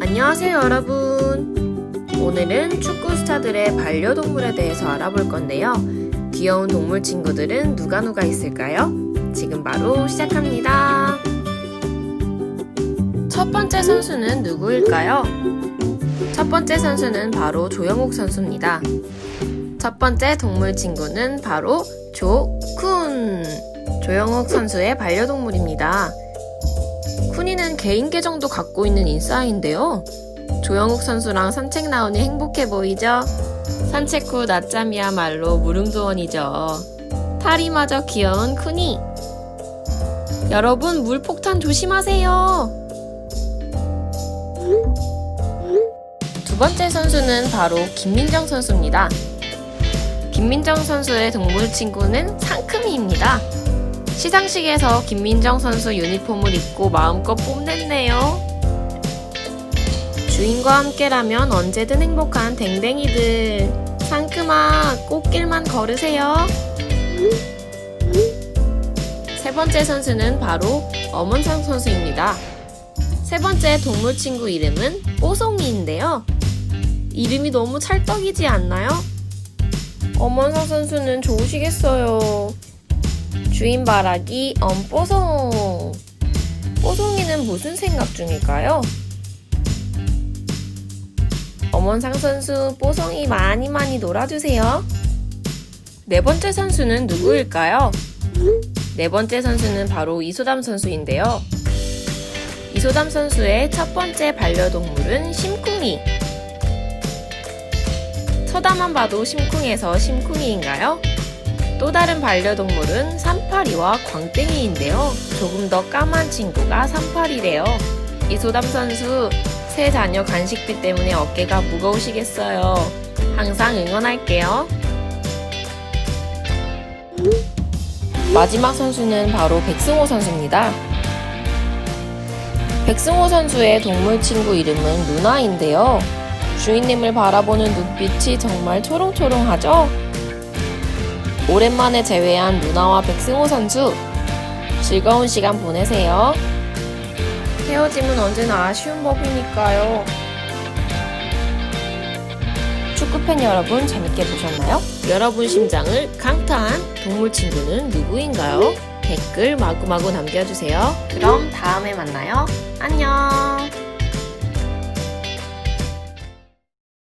안녕하세요, 여러분. 오늘은 축구 스타들의 반려동물에 대해서 알아볼 건데요. 귀여운 동물 친구들은 누가 누가 있을까요? 지금 바로 시작합니다. 첫 번째 선수는 누구일까요? 첫 번째 선수는 바로 조영욱 선수입니다. 첫 번째 동물 친구는 바로 조쿤. 조영욱 선수의 반려동물입니다. 쿤이는 개인 계정도 갖고 있는 인싸인데요. 조영욱 선수랑 산책 나오니 행복해 보이죠? 산책 후 낮잠이야말로 무릉도원이죠. 탈이마저 귀여운 쿤이. 여러분 물폭탄 조심하세요. 두 번째 선수는 바로 김민정 선수입니다. 김민정 선수의 동물 친구는 상큼이입니다. 시상식에서 김민정 선수 유니폼을 입고 마음껏 뽐냈네요. 주인과 함께라면 언제든 행복한 댕댕이들. 상큼아, 꽃길만 걸으세요. 세 번째 선수는 바로 엄원상 선수입니다. 세 번째 동물 친구 이름은 뽀송이인데요. 이름이 너무 찰떡이지 않나요? 엄원상 선수는 좋으시겠어요. 주인 바라기 엄뽀송. 뽀송이는 무슨 생각 중일까요? 엄원상 선수 뽀송이 많이 많이 놀아주세요. 네 번째 선수는 누구일까요? 네 번째 선수는 바로 이소담 선수인데요. 이소담 선수의 첫 번째 반려동물은 심쿵이. 쳐다만 봐도 심쿵해서 심쿵이인가요? 또 다른 반려동물은 산파리와 광땡이인데요. 조금 더 까만 친구가 산파리래요. 이소담 선수, 새 자녀 간식비 때문에 어깨가 무거우시겠어요. 항상 응원할게요. 마지막 선수는 바로 백승호 선수입니다. 백승호 선수의 동물 친구 이름은 누나인데요. 주인님을 바라보는 눈빛이 정말 초롱초롱하죠? 오랜만에 재회한 누나와 백승호 선수. 즐거운 시간 보내세요. 헤어짐은 언제나 아쉬운 법이니까요. 축구팬 여러분 재밌게 보셨나요? 여러분 심장을 강타한 동물 친구는 누구인가요? 댓글 마구마구 남겨주세요. 그럼 다음에 만나요. 안녕.